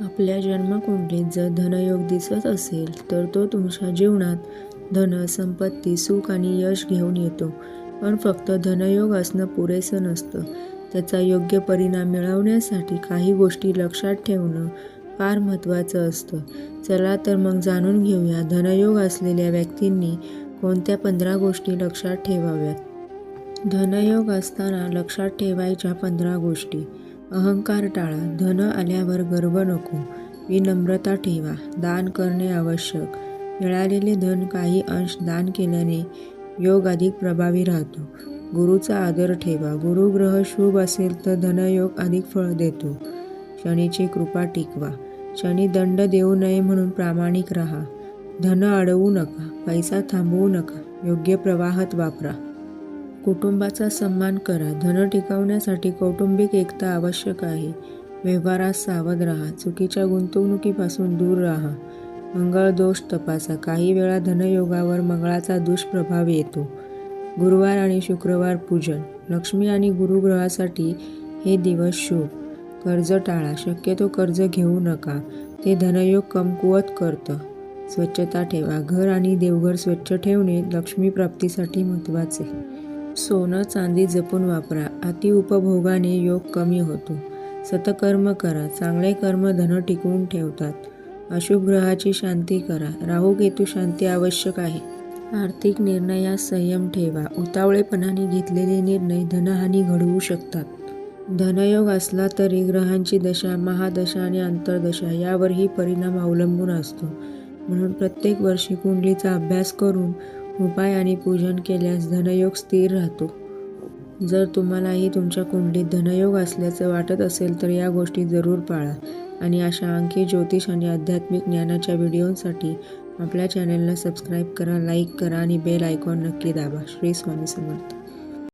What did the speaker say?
आपल्या जन्मकुंडलीत जर धनयोग दिसत असेल तर तो तुमच्या जीवनात धन संपत्ती सुख आणि यश घेऊन येतो. पण फक्त धनयोग असणं पुरेसं नसतं. त्याचा योग्य परिणाम मिळवण्यासाठी काही गोष्टी लक्षात ठेवणं फार महत्त्वाचं असतं. चला तर मग जाणून घेऊया धनयोग असलेल्या व्यक्तींनी कोणत्या पंधरा गोष्टी लक्षात ठेवाव्यात. धनयोग असताना लक्षात ठेवायच्या पंधरा गोष्टी. अहंकार टाळा धन आल्यावर गर्व नको. विनम्रता ठेवा दान करणे आवश्यक. मिळालेले धन काही अंश दान केल्याने योग अधिक प्रभावी राहतो. गुरुचा आदर ठेवा गुरुग्रह शुभ असेल तर धनयोग अधिक फळ देतो. शनीची कृपा टिकवा. शनी दंड देऊ नये म्हणून प्रामाणिक राहा. धन अडवू नका पैसा थांबवू नका योग्य प्रवाहात वापरा. कुटुंबाचा सन्मान करा. धन टिकवण्यासाठी कौटुंबिक एकता आवश्यक आहे. व्यवहारात सावध राहा. चुकीच्या गुंतवणुकीपासून दूर राहा. मंगळ दोष तपासा. काही वेळा धनयोगावर मंगळाचा दुष्प्रभाव येतो. गुरुवार आणि शुक्रवार पूजन. लक्ष्मी आणि गुरुग्रहासाठी हे दिवस शुभ. कर्ज टाळा. शक्यतो कर्ज घेऊ नका. ते धनयोग कमकुवत करतं. स्वच्छता ठेवा. घर आणि देवघर स्वच्छ ठेवणे लक्ष्मी प्राप्तीसाठी महत्त्वाचे. सोनं चांदी जपून वापरा. अति उपभोगाने योग कमी होतो. सतकर्म करा. चांगले कर्म धन टिकवून ठेवतात. अशुभ ग्रहाची शांती करा. राहू केतू शांती आवश्यक आहे. आर्थिक निर्णयात संयम ठेवा. उतावळेपणाने घेतलेले निर्णय धनहानी घडवू शकतात. धनयोग असला तरी ग्रहांची दशा महादशा आणि अंतर्दशा यावरही परिणाम अवलंबून असतो. म्हणून प्रत्येक वर्षी कुंडलीचा अभ्यास करून उपाय आणि पूजन केल्यास धनयोग स्थिर राहतो. जर तुम्हालाही तुमच्या कुंडीत धनयोग असल्याचं वाटत असेल तर या गोष्टी जरूर पाळा आणि अशा आणखी ज्योतिष आणि आध्यात्मिक ज्ञानाच्या व्हिडिओसाठी आपल्या चॅनलला सबस्क्राईब करा लाईक करा आणि बेल आयकॉन नक्की दाबा. श्री स्वामी समर्थ.